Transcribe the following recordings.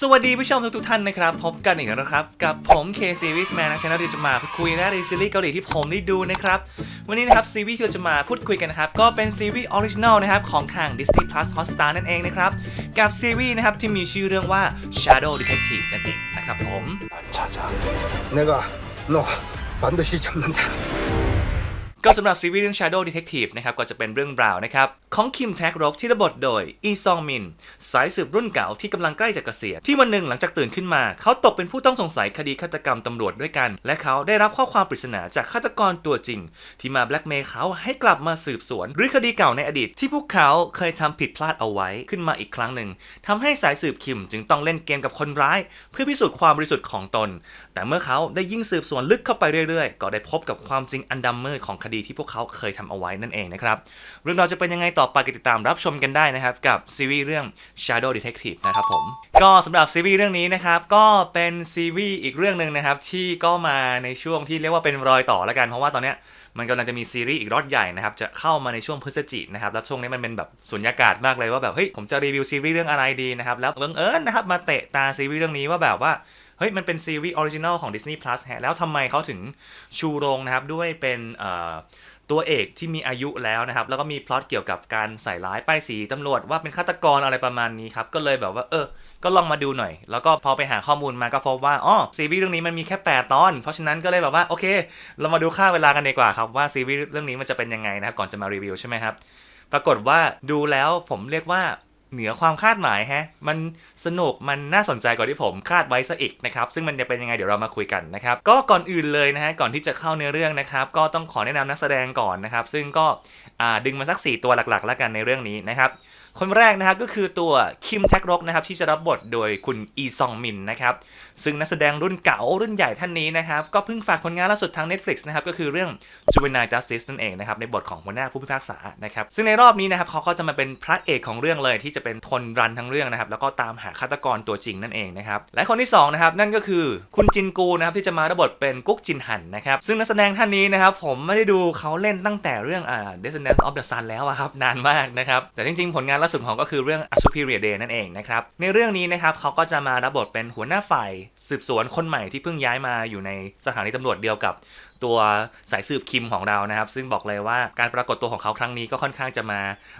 สวัสดีผู้ชมทุกๆท่านนะครับ พบกันอีกแล้วนะครับ กับผม K Series Man นะช anel ที่จะมาพูดคุยและรีซีรีส์เกาหลีที่ผมได้ดูนะครับ วันนี้นะครับซีรีส์ที่เราจะมาพูดคุยกันนะครับ ก็เป็นซีรีส์ออริจินอลนะครับ ของทาง Disney Plus Hotstar นั่นเองนะครับ กับซีรีส์นะครับที่มีชื่อเรื่องว่า Shadow Detective นั่นเองนะครับผม 내가 너 반드시 잡는다. ก็สำหรับซีรีส์เรื่อง Shadow Detective นะครับก็จะเป็นเรื่องราวนะครับของคิมแท็กร็อกที่ระบทโดยอีซองมิน สายสืบรุ่นเก่าที่กำลังใกล้จะเกษียณที่วันหนึ่งหลังจากตื่นขึ้นมา เขาตกเป็นผู้ต้องสงสัยคดีฆาตกรรมตำรวจด้วยกัน และเขาได้รับข้อความปริศนาจากฆาตกรตัวจริง ที่มาแบล็กเมย์เขาให้กลับมาสืบสวน หรือคดีเก่าในอดีต ที่พวกเขาเคยทำผิดพลาดเอาไว้ขึ้นมาอีกครั้งหนึ่งทำให้สายสืบคิมจึงต้องเล่นเกมกับคนร้าย เพื่อพิสูจน์ความบริสุทธิ์ของตน แต่เมื่อเขาได้ยิ่งสืบสวนลึกเข้าไปเรื่อยๆ ก็ได้พบกับความจริงอันดำมืดของคดีที่พวกเขาเคยทำเอาไว้นั่นเองนะครับ เรื่องราวจะเป็นยังไงต่อไปก็ติดตามรับชมกันได้นะครับ กับซีรีส์เรื่อง Shadow Detective นะครับผม ก็สำหรับซีรีส์เรื่องนี้นะครับก็เป็นซีรีส์อีกเรื่องหนึ่งนะครับที่ก็มาในช่วงที่เรียกว่าเป็นรอยต่อแล้วกันเพราะว่าตอนเนี้ยมันกำลังจะมีซีรีส์อีกรอดใหญ่นะครับจะเข้ามาในช่วงพฤศจิกนะครับแล้วช่วงนี้มันเป็นแบบสุญญากาศมากเลยว่าแบบเฮ้ยผมจะรีวิวซีรีส์เรื่องอะไรดีนะครับแล้วบังเอิญนะครับมาเตะตาซีรีส์เรื่องนี้ว่าแบบว่า เฮ้ยมันเป็นซีรีส์ออริจินอลของ Disney Plus ฮะแล้วทำไมเขาถึงชูโรงนะครับด้วยเป็นตัวเอกที่มีอายุแล้วนะครับ แล้วก็มีพล็อตเกี่ยวกับการใส่ร้ายป้ายสีตำรวจว่าเป็นฆาตกรอะไรประมาณนี้ครับ ก็เลยแบบว่า เออ ก็ลองมาดูหน่อย แล้วก็พอไปหาข้อมูลมาก็พบว่าอ๋อซีรีส์เรื่องนี้มันมีแค่ 8 ตอน เพราะฉะนั้นก็เลยแบบว่าโอเค เรามาดูค่าเวลากันดีกว่าครับว่าซีรีส์เรื่องนี้มันจะเป็นยังไงนะครับก่อนจะมารีวิวใช่ไหมครับปรากฏว่าดูแล้วผมเรียกว่า เหนือความคาดหมายฮะ มันสนุก มันน่าสนใจกว่าที่ผมคาดไว้ซะอีกนะครับ ซึ่งมันจะเป็นยังไงเดี๋ยวเรามาคุยกันนะครับ ก็ก่อนอื่นเลยนะฮะ ก่อนที่จะเข้าเนื้อเรื่องนะครับ ก็ต้องขอแนะนำนักแสดงก่อนนะครับ ซึ่งก็ดึงมาสัก 4 ตัวหลักๆ แล้วกันในเรื่องนี้นะครับ คนแรกนะครับก็คือตัวคิมแท็กรกนะครับที่จะรับบทโดยคุณอีซองมินนะครับ ซึ่งนักแสดงรุ่นเก่ารุ่นใหญ่ท่านนี้นะครับ ก็เพิ่งฝากผลงานล่าสุดทาง Netflix นะครับก็คือเรื่อง Juvenile Justice นั่นเองนะครับในบทของหัวหน้าผู้พิพากษานะครับซึ่งในรอบนี้นะครับเขาก็จะมาเป็นพระเอกของเรื่องเลยที่จะเป็นทนรันทั้งเรื่องนะครับแล้วก็ตามหาฆาตกรตัวจริงนั่นเองนะครับและคนที่สองนะครับนั่นก็คือคุณจินกูนะครับที่จะมารับบทเป็นกุ๊กจินหันนะครับซึ่งนักแสดงท่านนี้นะครับผมไม่ได้ดูเขาเล่นตั้งแต่เรื่องอ่า Descendants of the Sun แล้วอะครับนานมากนะครับแต่จริงๆ ผลงานล่าสุดของก็คือเรื่อง A Superior Day นั่นเองนะครับในเรื่องนี้นะครับเขาก็จะมารับบทเป็นหัวหน้าฝ่ายสืบสวนคนใหม่ที่เพิ่งย้ายมาอยู่ในสถานีตำรวจเดียวกับ ตัวสายสืบคิมของเรานะครับ ซึ่งบอกเลยว่าการปรากฏตัวของเขาครั้งนี้ก็ค่อนข้างจะมา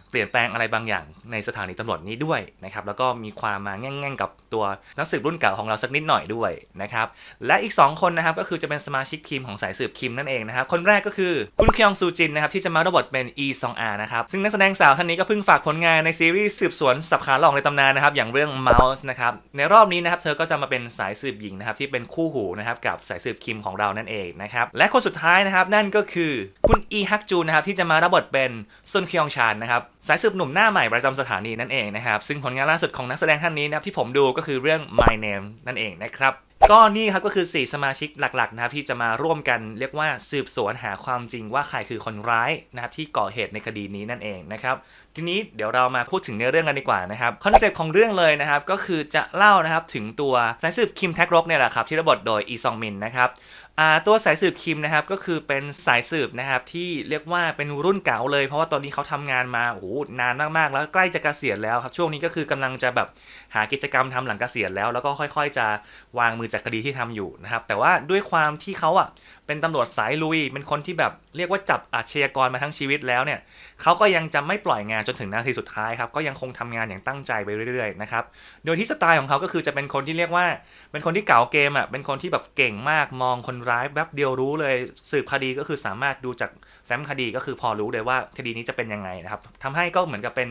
เปลี่ยนแปลงอะไรบางอย่างในสถานีตำรวจนี้ด้วยนะครับแล้วก็มีความมาแง่งๆกับตัวนักสืบรุ่นเก่าของเราสักนิดหน่อยด้วยนะครับและอีก 2 คนนะครับก็คือจะเป็นสมาชิกคิมของสายสืบคิมนั่นเองนะครับคนแรกก็คือคุณคยองซูจินนะครับที่จะมารับบทเป็นอีซองอานะครับซึ่งนักแสดงสาวท่านนี้ก็เพิ่งฝากผลงานในซีรีส์สืบสวนสับขาหลอกในตำนานนะครับอย่างเรื่อง Mouse นะครับในรอบนี้นะครับเธอก็จะมาเป็นสายสืบหญิงนะครับที่เป็นคู่หูนะครับกับสายสืบคิมของเรานั่นเองนะครับและคนสุดท้ายนะครับนั่นก็คือคุณอีฮักจูนนะครับที่จะมารับบทเป็นซุนคยองชานนะครับสายสืบหนุ่มหน้าใหม่ประจำสถานีนั่นเองนะครับซึ่งผลงานล่าสุดของนักแสดงท่านนี้นะครับที่ผมดูก็คือเรื่อง My Name นั่นเองนะครับก็นี่ครับก็คือ 4 สมาชิกหลักๆนะครับที่จะมาร่วมกันเรียกว่าสืบสวนหาความจริงว่าใครคือคนร้ายนะครับที่ก่อเหตุในคดีนี้นั่นเองนะครับทีนี้เดี๋ยวเรามาพูดถึงเนื้อเรื่องกันดีกว่านะครับคอนเซปต์ของเรื่องเลยนะครับก็คือจะเล่านะครับถึงตัวสายสืบคิมแท็กร็อกเนี่ยแหละครับที่รับบทโดยอีซองมินนะครับ ตัวสายสืบคิมนะครับก็คือเป็นสายสืบนะครับที่เรียกว่าเป็นรุ่นเก่าเลย เพราะว่าตอนนี้เขาทำงานมาโอ้นานมากๆ แล้วใกล้จะเกษียณแล้วครับช่วงนี้ก็คือกำลังจะแบบหากิจกรรมทำหลังเกษียณแล้ว แล้วก็ค่อย ๆ จะวางมือจากคดีที่ทำอยู่นะครับแต่ว่าด้วยความที่เขาอะ เป็นตำรวจสายลุย เป็นคนที่แบบเรียกว่าจับอาชญากรมาทั้งชีวิตแล้วเนี่ยเขาก็ยังจะไม่ปล่อยงานจนถึงนาทีสุดท้ายครับ ก็ยังคงทำงานอย่างตั้งใจไปเรื่อยๆนะครับ โดยที่สไตล์ของเขาก็คือจะเป็นคนที่เรียกว่า เป็นคนที่เก่าเกมอะ เป็นคนที่แบบเก่งมาก มองคนร้ายแป๊บเดียวรู้เลย สืบคดีก็คือสามารถดูจากแฟ้มคดีก็คือพอรู้เลยว่าคดีนี้จะเป็นยังไงนะครับทำให้ก็เหมือนกับเป็น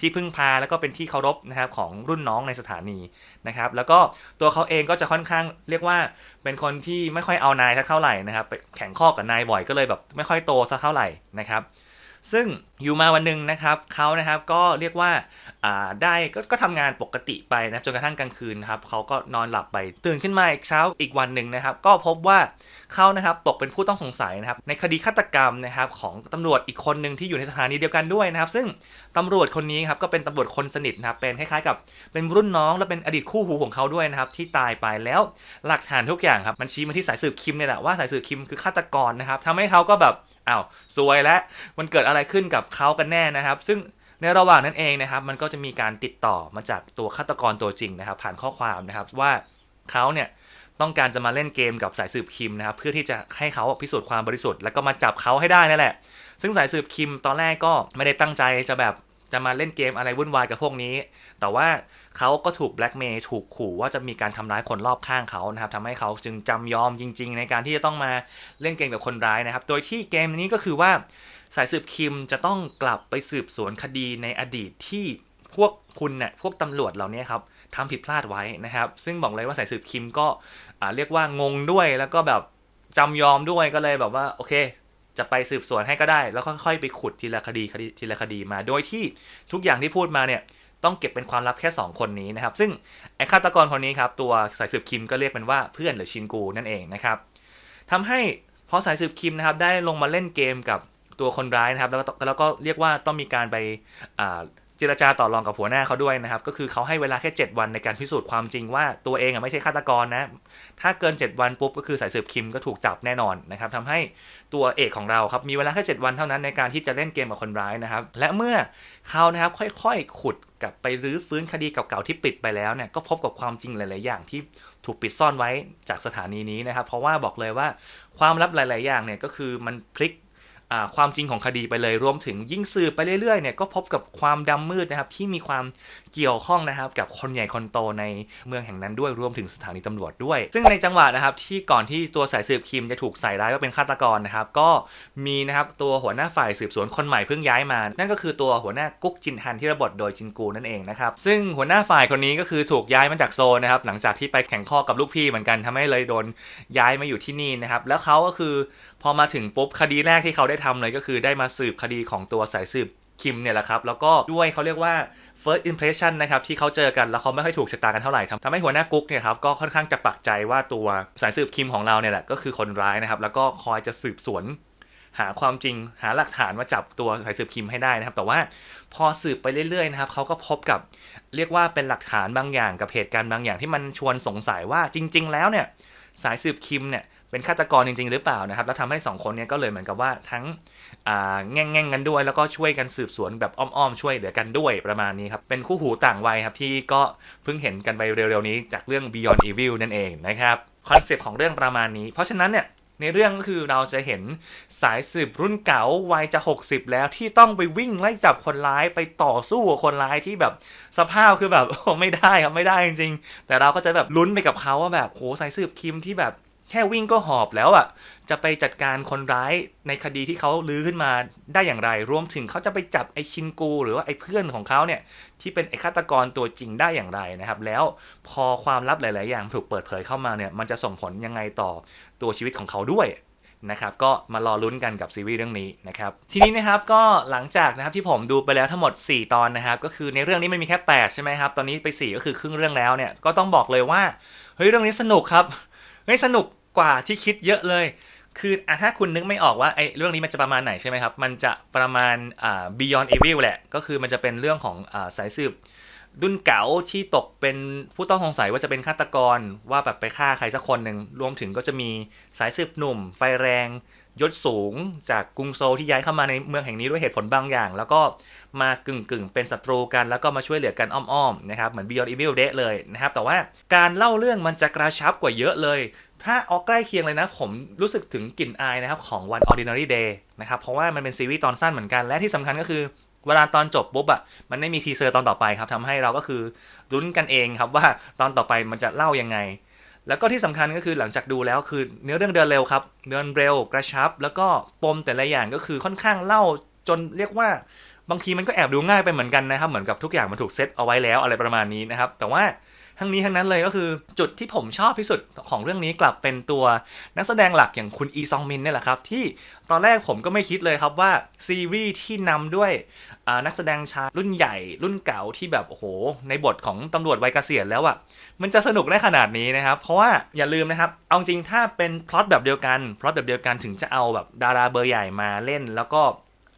ที่พึ่งพาแล้วก็เป็นที่เคารพนะครับของรุ่นน้องในสถานีนะครับ แล้วก็ตัวเขาเองก็จะค่อนข้างเรียกว่าเป็นคนที่ไม่ค่อยเอานายสักเท่าไหร่นะครับแข่งข้อกับนายบ่อยก็เลยแบบไม่ค่อยโตสักเท่าไหร่นะครับ ซึ่ง อยู่มาวันหนึ่งนะครับเขานะครับก็เรียกว่าได้กก็ทำงานปกติไปนะจนกระทั่งกลางคืนครับเขาก็นอนหลับไปตื่นขึ้นมาอีกเช้าอีกวันหนึ่งนะครับ ก็พบว่าเขานะครับตกเป็นผู้ต้องสงสัยนะครับ ในคดีฆาตกรรมนะครับของตำรวจอีกคนหนึ่งที่อยู่ในสถานีเดียวกันด้วยนะครับ ซึ่งตำรวจคนนี้ครับก็เป็นตำรวจคนสนิทนะครับเป็นคล้ายๆกับเป็นรุ่นน้องและเป็นอดีตคู่หูของเขาด้วยนะครับที่ตายไปแล้วหลักฐานทุกอย่างครับมันชี้มาที่สายสืบคิมเนี่ยแหละว่าสายสืบคิมคือฆาตกรนะครับทำให้เขาก็แบบอ้าวซวยแล้วมันเกิดอะไรขึ้นกับเขากันแน่นะครับ ซึ่งในระหว่างนั้นเองนะครับ มันก็จะมีการติดต่อมาจากตัวฆาตกรตัวจริงนะครับ ผ่านข้อความนะครับว่าเขาเนี่ยต้องการจะมาเล่นเกมกับสายสืบคิมนะครับ เพื่อที่จะให้เขาพิสูจน์ความบริสุทธิ์แล้วก็มาจับเขาให้ได้นั่นแหละ ซึ่งสายสืบคิมตอนแรกก็ไม่ได้ตั้งใจจะแบบจะมาเล่นเกมอะไรวุ่นวายกับพวกนี้ แต่ว่าเขาก็ถูกแบล็กเมย์ถูกขู่ว่าจะมีการทำร้ายคนรอบข้างเขานะครับทำให้เขาจึงจำยอมจริง ๆ ในการที่จะต้องมาเล่นเกมกับคนร้ายนะครับ โดยที่เกมนี้ก็คือว่า สายสืบคิมจะต้องกลับไปสืบสวนคดีในอดีตที่พวกคุณเนี่ยพวกตำรวจเหล่านี้ครับทำผิดพลาดไว้นะครับ ซึ่งบอกเลยว่าสายสืบคิมก็เรียกว่างงด้วยแล้วก็แบบจำยอมด้วยก็เลยแบบว่าโอเค จะไปสืบสวนให้ก็ได้ แล้วก็ค่อยๆไปขุดทีละคดีคดีทีละคดีมา โดยที่ทุกอย่างที่พูดมาเนี่ยต้องเก็บเป็นความลับแค่ 2 คนนี้นะครับ ซึ่งไอ้ฆาตกรคนนี้ครับ ตัวสายสืบคิมก็เรียกมันว่าเพื่อนหรือชินกูนั่นเองนะครับทำให้พอสายสืบคิมนะครับได้ลงมาเล่นเกมกับ ตัวคนร้ายนะครับแล้วก็แล้วก็เรียกว่าต้องมีการไปเจรจาต่อรองกับหัวหน้าเขาด้วยนะครับ ก็คือเขาให้เวลาแค่ 7 วันในการพิสูจน์ความจริงว่าตัวเองอะไม่ใช่ฆาตกรนะ ถ้าเกิน 7 วันปุ๊บก็คือสายสืบคิมก็ถูกจับแน่นอนนะครับทำให้ตัวเอกของเราครับมีเวลาแค่ 7 วันเท่านั้นในการที่จะเล่นเกมกับคนร้ายนะครับ และเมื่อเขานะครับค่อยๆขุดกลับไปรื้อฟื้นคดีเก่าๆที่ปิดไปแล้วเนี่ยก็พบกับความจริงหลายๆอย่างที่ถูกปิดซ่อนไว้จากสถานีนี้นะครับ เพราะว่าบอกเลยว่าความลับหลาย ๆ อย่างเนี่ยก็คือมันพลิก ความจริงของคดีไปเลยรวมถึงยิ่งสืบไปเรื่อยๆเนี่ยก็พบกับความดำมืดนะครับที่มีความเกี่ยวข้องนะครับกับคนใหญ่คนโตในเมืองแห่งนั้นด้วยรวมถึงสถานีตำรวจด้วย ซึ่งในจังหวะนะครับที่ก่อนที่ตัวสายสืบคิมจะถูกใส่ร้ายว่าเป็นฆาตกรนะครับก็มีนะครับตัวหัวหน้าฝ่ายสืบสวนคนใหม่เพิ่งย้ายมา นั่นก็คือตัวหัวหน้ากุ๊กจินฮันที่ระบทโดยจินกูนั่นเองนะครับซึ่งหัวหน้าฝ่ายคนนี้ก็คือถูกย้ายมาจากโซนนะครับหลังจากที่ไปแข่งข้อกับลูกพี่เหมือนกันทำให้เลยโดนย้ายมาอยู่ที่นี่นะครับแล้วเขาก็คือ พอมาถึงปุ๊บคดีแรกที่เขาได้ทำเลยก็คือได้มาสืบคดีของตัวสายสืบคิมเนี่ยแหละครับ แล้วก็ด้วยเขาเรียกว่า first impression นะครับที่เขาเจอกันแล้วเขาไม่ค่อยถูกชะตากันเท่าไหร่ทำทำให้หัวหน้ากุ๊กเนี่ยครับก็ค่อนข้างจะปักใจว่าตัวสายสืบคิมของเราเนี่ยแหละก็คือคนร้ายนะครับ แล้วก็คอยจะสืบสวน หาความจริงหาหลักฐานมาจับตัวสายสืบคิมให้ได้นะครับ แต่ว่าพอสืบไปเรื่อยๆนะครับเขาก็พบกับเรียกว่าเป็นหลักฐานบางอย่างกับเหตุการณ์บางอย่างที่มันชวนสงสัยว่าจริง ๆ แล้วเนี่ยสายสืบคิมเนี่ย เป็นฆาตกรจริง ๆ หรือเปล่านะครับ แล้วทำให้ 2 คนนี้ก็เลยเหมือนกับว่าทั้งแง่งแง่งๆกันด้วย แล้วก็ช่วยกันสืบสวนแบบอ้อมๆช่วยเหลือกันด้วยประมาณนี้ครับ เป็นคู่หูต่างวัยครับที่ก็เพิ่งเห็นกันไปเร็วๆนี้จากเรื่อง Beyond Evil นั่นเองนะครับคอนเซปต์ของเรื่องประมาณนี้ เพราะฉะนั้นเนี่ยในเรื่องก็คือเราจะเห็นสายสืบรุ่นเก๋าวัยจะ 60 แล้วที่ต้องไปวิ่งไล่จับคนร้ายไปต่อสู้กับคนร้ายที่แบบสภาพคือแบบโอ้ไม่ได้ครับไม่ได้จริงๆ แต่เราก็จะแบบลุ้นไปกับเขาว่าแบบโหสายสืบคิมที่แบบ แค่วิ่งก็หอบแล้วอะ จะไปจัดการคนร้ายในคดีที่เขาลื้อขึ้นมาได้อย่างไร รวมถึงเขาจะไปจับไอชินกู หรือว่าไอเพื่อนของเขาเนี่ยที่เป็นไอฆาตกรตัวจริงได้อย่างไรนะครับ แล้วพอความลับหลาย ๆ อย่างถูกเปิดเผยเข้ามาเนี่ยมันจะส่งผลยังไงต่อตัวชีวิตของเขาด้วยนะครับก็มารอลุ้นกันกับซีรีส์เรื่องนี้นะครับทีนี้นะครับก็หลังจากนะครับที่ผมดูไปแล้วทั้งหมด 4 ตอนนะครับก็คือในเรื่องนี้มันมีแค่ 8 ใช่ไหมครับ ตอนนี้ไป 4 ก็คือครึ่งเรื่องแล้วเนี่ยก็ต้องบอกเลยว่าเฮ้ยเรื่องนี้สนุกครับเฮ้ยสนุก กว่าที่คิดเยอะเลย คืออะถ้าคุณนึกไม่ออกว่าไอ้เรื่องนี้มันจะประมาณไหนใช่ไหมครับ มันจะประมาณอ่า Beyond Evil แหละ ก็คือมันจะเป็นเรื่องของอ่าสายสืบ รุ่นเก๋าที่ตกเป็นผู้ต้องสงสัยว่าจะเป็นฆาตกรว่าแบบไปฆ่าใครสักคนหนึ่งรวมถึงก็จะมีสายสืบหนุ่ม ไฟแรงยศสูงจากกรุงโซลที่ย้ายเข้ามาในเมืองแห่งนี้ด้วยเหตุผลบางอย่าง แล้วก็มากึ่งกึ่งๆเป็นศัตรูกันแล้วก็มาช่วยเหลือกันอ้อมๆนะครับเหมือน Beyond Evil Dead เลยนะครับแต่ว่าการเล่าเรื่องมันจะกระชับกว่าเยอะเลย ถ้าออกใกล้เคียงเลยนะ ผมรู้สึกถึงกลิ่นอายนะครับของ One Ordinary Day นะครับเพราะว่ามันเป็นซีรีส์ตอนสั้นเหมือนกันและที่สำคัญก็คือ เวลาตอนจบปุ๊บอะมันไม่มีทีเซอร์ตอนต่อไปครับทำให้เราก็คือลุ้นกันเองครับว่าตอนต่อไปมันจะเล่ายังไง แล้วก็ที่สำคัญก็คือหลังจากดูแล้วคือเนื้อเรื่องเดินเร็วครับเดินเร็วกระชับ แล้วก็ปมแต่ละอย่างก็คือค่อนข้างเล่าจนเรียกว่าบางทีมันก็แอบดูง่ายไปเหมือนกันนะครับ เหมือนกับทุกอย่างมันถูกเซตเอาไว้แล้วอะไรประมาณนี้นะครับ แต่ว่าทั้งนี้ทั้งนั้นเลยก็คือจุดที่ผมชอบที่สุดของเรื่องนี้กลับเป็นตัวนักแสดงหลักอย่างคุณอีซองมินเนี่ยแหละครับ ที่ตอนแรกผมก็ไม่คิดเลยครับว่าซีรีส์ที่นำด้วย นักแสดงชายรุ่นใหญ่ รุ่นเก่าที่แบบโอ้โห ในบทของตำรวจวัยเกษียณแล้วอะ่ะมันจะสนุกได้ขนาดนี้นะครับ เพราะว่าอย่าลืมนะครับเอาจริงถ้าเป็นพล็อตแบบเดียวกันพล็อตแบบเดียวกันถึงจะเอาแบบดาราเบอร์ใหญ่มาเล่น แล้วก็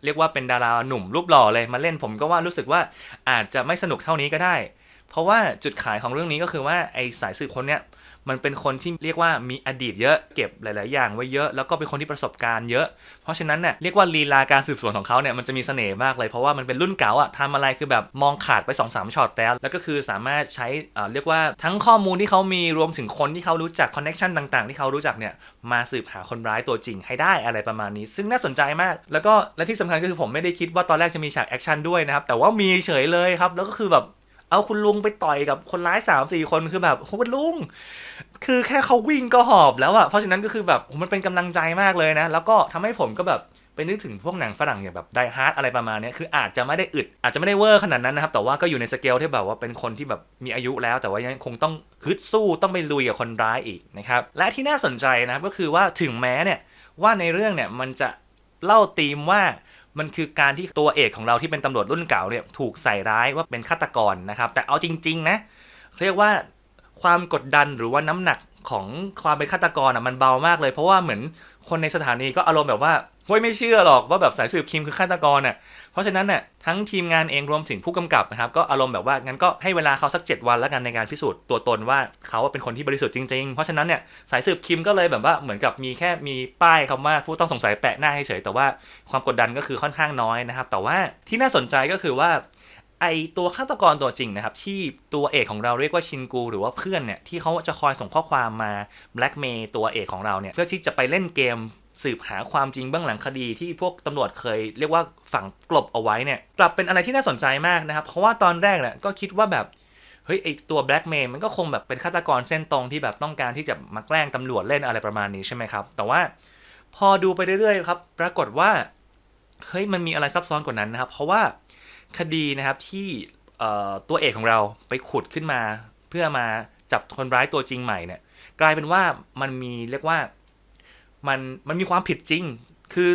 เรียกว่าเป็นดาราหนุ่มรูปหล่อเลยมาเล่นผมก็ว่ารู้สึกว่าอาจจะไม่สนุกเท่านี้ก็ได้ เพราะว่าจุดขายของเรื่องนี้ก็คือว่าไอสายสืบคนเนี้ย มันเป็นคนที่เรียกว่ามีอดีตเยอะเก็บหลาย ๆ อย่างไว้เยอะแล้วก็เป็นคนที่ประสบการณ์เยอะ เพราะฉะนั้นเนี่ยเรียกว่าลีลาการสืบสวนของเขาเนี่ยมันจะมีเสน่ห์มากเลยเพราะว่ามันเป็นรุ่นเก่าอะทำอะไรคือแบบมองขาดไป2อสามช็อตแล้วแล้วก็คือสามารถใช้เอ่อเรียกว่าทั้งข้อมูลที่เขามีรวมถึงคนที่เขารู้จักคอนเน็ชันต่าง ๆ ที่เขารู้จักเนี่ยมาสืบหาคนร้ายตัวจริงให้ได้อะไรประมาณนี้ ซึ่งน่าสนใจมาก แล้วก็และที่สำคัญก็คือผมไม่ได้คิดว่าตอนแรกจะมีฉากแอคชั่นด้วยนะครับแต่ว่ามีเฉยเลยครับแล้วก็คือแบบ เอาคุณลุงไปต่อยกับคนร้าย3ามสี่คนคือแบบโอ้คุณลุง คือแค่เขาวิ่งก็หอบแล้วอะเพราะฉะนั้นก็คือแบบมันเป็นกำลังใจมากเลยนะ แล้วก็ทำให้ผมก็แบบไปนึกถึงพวกหนังฝรั่งอย่างแบบไดฮาร์ดอะไรประมาณนี้คืออาจจะไม่ได้อึด อาจจะไม่ได้เวอร์ขนาดนั้นนะครับ แต่ว่าก็อยู่ในสเกลที่แบบว่าเป็นคนที่แบบมีอายุแล้ว แต่ว่ายังคงต้องฮึดสู้ต้องไปลุยกับคนร้ายอีกนะครับ และที่น่าสนใจนะครับก็คือว่าถึงแม้เนี่ยว่าในเรื่องเนี่ยมันจะเล่าธีมว่า มันคือการที่ตัวเอกของเราที่เป็นตำรวจรุ่นเก่าเนี่ยถูกใส่ร้ายว่าเป็นฆาตกรนะครับ แต่เอาจริง ๆ นะ เรียกว่าความกดดันหรือว่าน้ำหนักของความเป็นฆาตกรอะมันเบามากเลย เพราะว่าเหมือนคนในสถานีก็อารมณ์แบบว่าเฮ้ยไม่เชื่อหรอกว่าแบบสายสืบคิมคือฆาตกรน่ะ เพราะฉะนั้นเนี่ยทั้งทีมงานเองรวมถึงผู้กำกับนะครับก็อารมณ์แบบว่างั้นก็ให้เวลาเขาสัก 7 วันแล้วกันในการพิสูจน์ตัวตนว่าเขาเป็นคนที่บริสุทธิ์จริงๆ เพราะฉะนั้นเนี่ยสายสืบคิมก็เลยแบบว่าเหมือนกับมีแค่มีป้ายคำว่าผู้ต้องสงสัยแปะหน้าให้เฉยแต่ว่าความกดดันก็คือค่อนข้างน้อยนะครับ แต่ว่าที่น่าสนใจก็คือว่าไอตัวฆาตกรตัวจริงนะครับที่ตัวเอกของเราเรียกว่าชินกู หรือว่าเพื่อนเนี่ยที่เขาจะคอยส่งข้อความมาแบล็กเมย์ตัวเอกของเราเนี่ยเพื่อที่จะไปเล่นเกม สืบหาความจริงเบื้องหลังคดีที่พวกตำรวจเคยเรียกว่าฝังกลบเอาไว้เนี่ยกลับเป็นอะไรที่น่าสนใจมากนะครับ เพราะว่าตอนแรกเนี่ยก็คิดว่าแบบเฮ้ยไอตัวแบล็กเมย์มันก็คงแบบเป็นฆาตกรเส้นตรงที่แบบต้องการที่จะมาแกล้งตำรวจเล่นอะไรประมาณนี้ใช่ไหมครับ แต่ว่าพอดูไปเรื่อยๆครับ ปรากฏว่าเฮ้ยมันมีอะไรซับซ้อนกว่านั้นนะครับ เพราะว่าคดีนะครับที่ตัวเอกของเราไปขุดขึ้นมา เพื่อมาจับคนร้ายตัวจริงใหม่เนี่ย กลายเป็นว่ามันมีเรียกว่า มันมันมีความผิดจริง คือ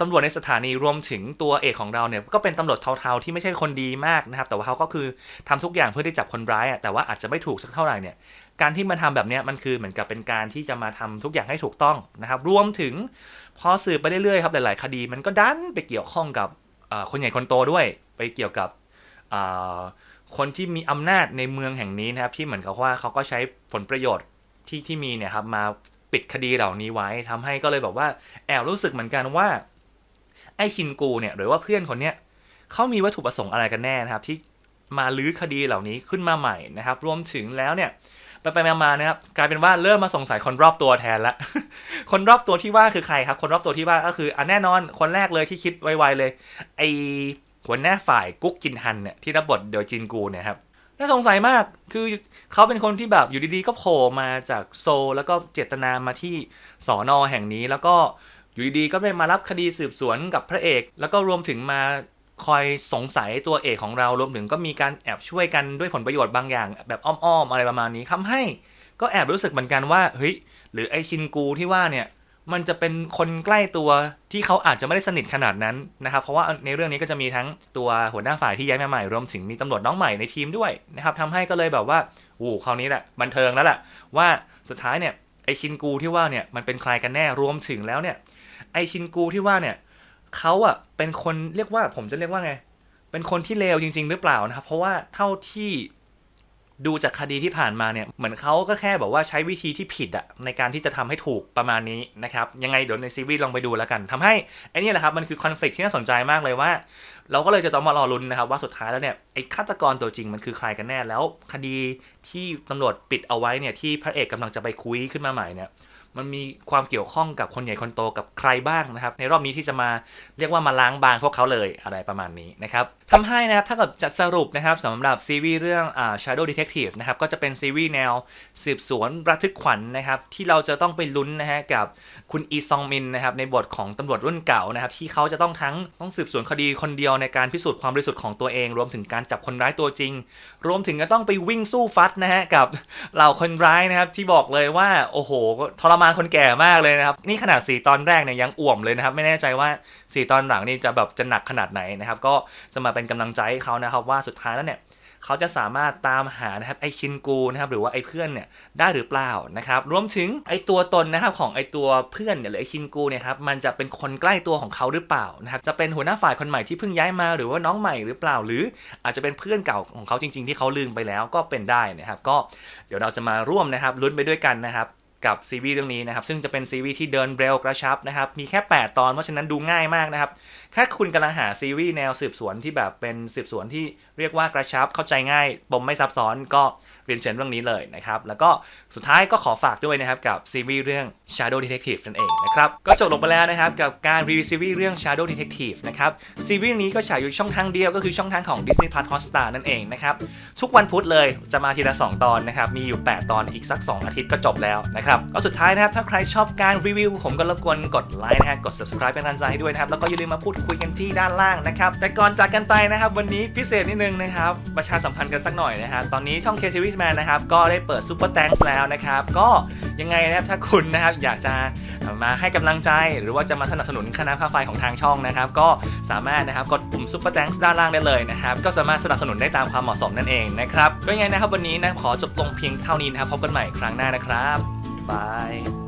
ตำรวจในสถานีรวมถึงตัวเอกของเราเนี่ยก็เป็นตำรวจเทาๆที่ไม่ใช่คนดีมากนะครับ แต่ว่าเขาก็คือทำทุกอย่างเพื่อที่จับคนร้ายอะแต่ว่าอาจจะไม่ถูกสักเท่าไหร่เนี่ยการที่มาทำแบบเนี้ยมันคือเหมือนกับเป็นการที่จะมาทำทุกอย่างให้ถูกต้องนะครับ รวมถึงพอสืบไปเรื่อยๆครับหลายๆ คดี มันก็ดันไปเกี่ยวข้องกับคนใหญ่คนโตด้วย ไปเกี่ยวกับคนที่มีอำนาจในเมืองแห่งนี้นะครับที่เหมือนกับว่าเขาก็ใช้ผลประโยชน์ที่ที่มีเนี่ยครับมา ปิดคดีเหล่านี้ไว้ทำให้ก็เลยแบบว่าแอบรู้สึกเหมือนกันว่า ไอ้ชินกูเนี่ยหรือว่าเพื่อนคนเนี้ยเขามีวัตถุประสงค์อะไรกันแน่นะครับ ที่มาลื้อคดีเหล่านี้ขึ้นมาใหม่นะครับ รวมถึงแล้วเนี่ยไปไปๆมาๆนะครับกลายเป็นว่าเริ่มมาสงสัยคนรอบตัวแทนละคนรอบตัวที่ว่าคือใครครับ คนรอบตัวที่ว่าก็คืออะแน่นอนคนแรกเลยที่คิดไวๆเลย ไอหัวหน้าฝ่ายกุ๊กจินฮันเนี่ยที่รับบทโดยจินกูเนี่ยครับ น่าสงสัยมาก คือเขาเป็นคนที่แบบอยู่ดีๆ ก็โผล่มาจากโซลแล้วก็เจตนามาที่สอนอแห่งนี้ แล้วก็อยู่ดีๆ ก็ได้มารับคดีสืบสวนกับพระเอก แล้วก็รวมถึงมาคอยสงสัยตัวเอกของเรา รวมถึงก็มีการแอบช่วยกันด้วยผลประโยชน์บางอย่าง แบบอ้อมๆ อะไรประมาณนี้ทำให้ ก็แอบรู้สึกเหมือนกันว่า เฮ้ย หรือไอชินกูที่ว่าเนี่ย มันจะเป็นคนใกล้ตัวที่เขาอาจจะไม่ได้สนิทขนาดนั้นนะครับ เพราะว่าในเรื่องนี้ก็จะมีทั้งตัวหัวหน้าฝ่ายที่ย้ายมาใหม่รวมถึงมีตำรวจน้องใหม่ในทีมด้วยนะครับทำให้ก็เลยแบบว่าอู้คราวนี้แหละบันเทิงแล้วแหละว่าสุดท้ายเนี่ยไอชินกูที่ว่าเนี่ยมันเป็นใครกันแน่รวมถึงแล้วเนี่ยไอชินกูที่ว่าเนี่ยเขาอะเป็นคนเรียกว่าผมจะเรียกว่าไง เป็นคนที่เลวจริง ๆ หรือเปล่านะครับ เพราะว่าเท่าที่ ดูจากคดีที่ผ่านมาเนี่ยเหมือนเขาก็แค่แบบว่าใช้วิธีที่ผิดอะในการที่จะทำให้ถูกประมาณนี้นะครับยังไงเดี๋ยวในซีรีส์ลองไปดูแล้วกันทำให้ไอ้นี่แหละครับมันคือคอนฟ lict ที่น่าสนใจมากเลยว่า เราก็เลยจะต้องมารอลุ้นนะครับว่าสุดท้ายแล้วเนี่ยไอ้ฆาตกรตัวจริงมันคือใครกันแน่แล้ว คดีที่ตำรวจปิดเอาไว้เนี่ยที่พระเอกกำลังจะไปคุยขึ้นมาใหม่เนี่ยมันมีความเกี่ยวข้องกับคนใหญ่คนโตกับใครบ้างนะครับในรอบนี้ที่จะมาเรียกว่ามาล้างบางพวกเขาเลยอะไรประมาณนี้นะครับทำให้นะครับ ถ้าเกิดจะสรุปนะครับสำหรับซีรีส์เรื่องอ่า Shadow Detective นะครับ ก็จะเป็นซีรีส์แนวสืบสวนระทึกขวัญนะครับ ที่เราจะต้องไปลุ้นนะฮะกับคุณอีซองมินนะครับ ในบทของตำรวจรุ่นเก่านะครับ ที่เขาจะต้องทั้งต้องสืบสวนคดีคนเดียวในการพิสูจน์ความบริสุทธิ์ของตัวเอง รวมถึงการจับคนร้ายตัวจริง รวมถึงก็ต้องไปวิ่งสู้ฟัดนะฮะกับเหล่าคนร้ายนะครับ ที่บอกเลยว่าโอ้โหทรมานคนแก่มากเลยนะครับ นี่ขนาดสีตอนแรกเนี่ยยังอ่วมเลยนะครับ ไม่แน่ใจว่าสีตอนหลังนี่จะแบบจะหนักขนาดไหนนะครับ ก็จะมาเป็นกำลังใจให้เขานะครับว่าสุดท้ายแล้วเนี่ยเขาจะสามารถตามหานะครับไอชินกูนะครับหรือว่าไอเพื่อนเนี่ยได้หรือเปล่านะครับรวมถึงไอตัวตนนะครับของไอตัวเพื่อนเนี่ยหรือไอชินกูเนี่ยครับมันจะเป็นคนใกล้ตัวของเขาหรือเปล่านะครับจะเป็นหัวหน้าฝ่ายคนใหม่ที่เพิ่งย้ายมาหรือว่าน้องใหม่หรือเปล่า หรืออาจจะเป็นเพื่อนเก่าของเขาจริง ๆ ที่เขาลืมไปแล้วก็เป็นได้นะครับก็เดี๋ยวเราจะมาร่วมนะครับลุ้นไปด้วยกันนะครับ กับซีรีส์เรื่องนี้นะครับซึ่งจะเป็นซีรีส์ที่เดินเร็วกระชับนะครับมีแค่ 8 ตอนเพราะฉะนั้นดูง่ายมากนะครับแค่คุณกำลังหาซีรีส์แนวสืบสวนที่แบบเป็นสืบสวนที่เรียกว่ากระชับเข้าใจง่ายปมไม่ซับซ้อนก็เรียนเชิญเรื่องนี้เลยนะครับ แล้วก็สุดท้ายก็ขอฝากด้วยนะครับกับซีรีส์เรื่อง Shadow Detective นั่นเองนะครับ ก็จบลงไปแล้วนะครับกับการรีวิวซีรีส์เรื่อง Shadow Detective นะครับซีรีส์นี้ก็ฉายอยู่ช่องทางเดียวก็คือช่องทางของ Disney Plus Hotstar นั่นเองนะครับทุกวันพุธเลยจะมาทีละ 2 ตอนนะครับมีอยู่ 8 ตอนอีกสัก 2 อาทิตย์ก็จบแล้วนะครับก็สุดท้ายนะครับถ้าใครชอบการรีวิว ผมก็รบกวนกดไลค์นะฮะกด subscribe เป็นกำลังใจให้ด้วยนะครับแล้วก็อย่าลืมมาพูดคุยกันที่ด้านล่างนะครับแต่ก่อนจากกันไปนะครับวันนี้พิเศษนิดนึงนะครับ ประชาสัมพันธ์กันสักหน่อยนะครับตอนนี้ช่อง K Series Man นะครับ ก็ได้เปิด Super Thanks แล้วนะครับ ก็ยังไงนะครับถ้าคุณนะครับอยากจะมาให้กำลังใจ หรือว่าจะมาสนับสนุนค่าน้ำค่าไฟของทางช่องนะครับ ก็สามารถนะครับกดปุ่ม Super Thanks ด้านล่างได้เลยนะครับ ก็สามารถสนับสนุนได้ตามความเหมาะสมนั่นเองนะครับ ก็ยังไงนะครับวันนี้นะขอจบลงเพียงเท่านี้นะครับพบกันใหม่ครั้งหน้านะครับบาย